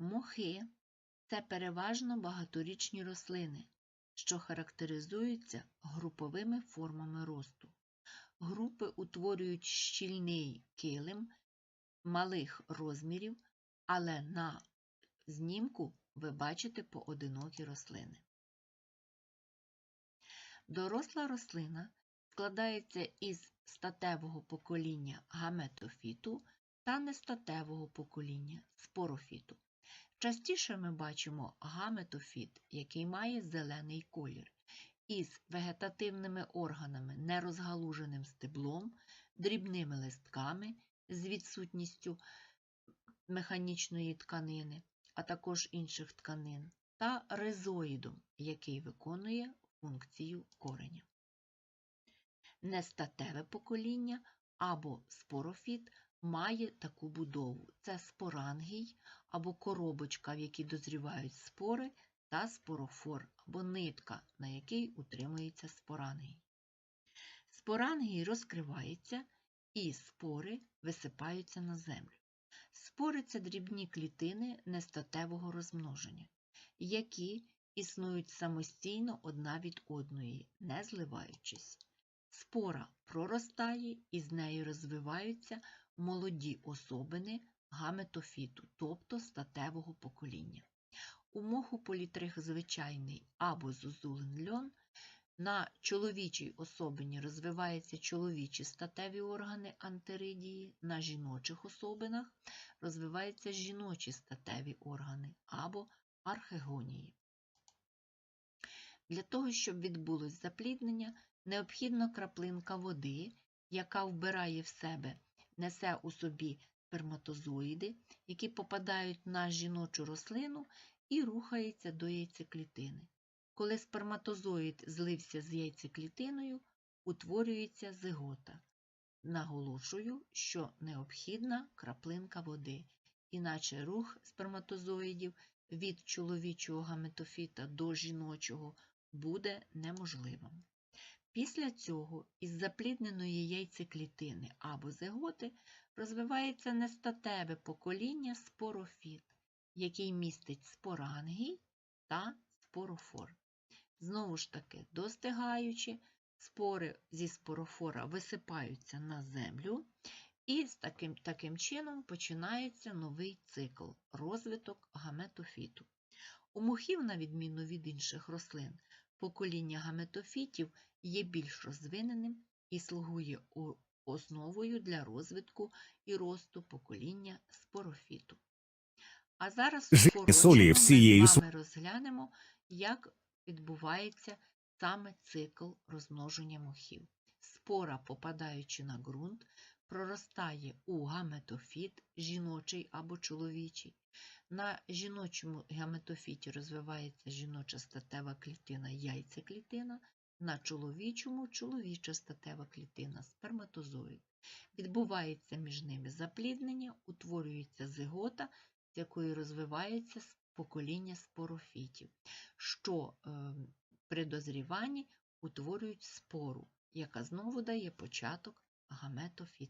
Мохи це переважно багаторічні рослини, що характеризуються груповими формами росту. Групи утворюють щільний килим малих розмірів, але на знімку ви бачите поодинокі рослини. Доросла рослина складається із статевого покоління гаметофіту та нестатевого покоління спорофіту. Частіше ми бачимо гаметофіт, який має зелений колір, із вегетативними органами, нерозгалуженим стеблом, дрібними листками з відсутністю механічної тканини, а також інших тканин, та ризоїдом, який виконує функцію кореня. Нестатеве покоління або спорофіт має таку будову. Це спорангій або коробочка, в якій дозрівають спори, та спорофор або нитка, на якій утримується спорангій. Спорангій розкривається і спори висипаються на землю. Спори це дрібні клітини нестатевого розмноження, які існують самостійно одна від одної, не зливаючись. Спора проростає і з нею розвиваються молоді особини гаметофіту, тобто статевого покоління. У моху політрих звичайний або зозулин льон на чоловічій особині розвиваються чоловічі статеві органи антеридії, на жіночих особинах розвиваються жіночі статеві органи або архегонії. Для того, щоб відбулось запліднення, необхідна краплинка води, яка вбирає в себе, несе у собі сперматозоїди, які попадають на жіночу рослину і рухаються до яйцеклітини. Коли сперматозоїд злився з яйцеклітиною, утворюється зигота. Наголошую, що необхідна краплинка води, іначе рух сперматозоїдів від чоловічого гаметофіта до жіночого буде неможливим. Після цього із заплідненої яйцеклітини або зиготи розвивається нестатеве покоління спорофіт, який містить спорангій та спорофор. Знову ж таки, достигаючи, спори зі спорофора висипаються на землю, і з таким, таким чином починається новий цикл розвиток гаметофіту. У мохів, на відміну від інших рослин, покоління гаметофітів є більш розвиненим і слугує основою для розвитку і росту покоління спорофіту. А зараз солі ми всієї вами розглянемо, як відбувається саме цикл розмноження мохів. Спора, попадаючи на ґрунт, проростає у гаметофіт, жіночий або чоловічий. На жіночому гаметофіті розвивається жіноча статева клітина, яйцеклітина, на чоловічому чоловіча статева клітина, сперматозоїд. Відбувається між ними запліднення, утворюється зигота, з якої розвивається покоління спорофітів, що е, при дозріванні утворюють спору, яка знову дає початок гаметофіту.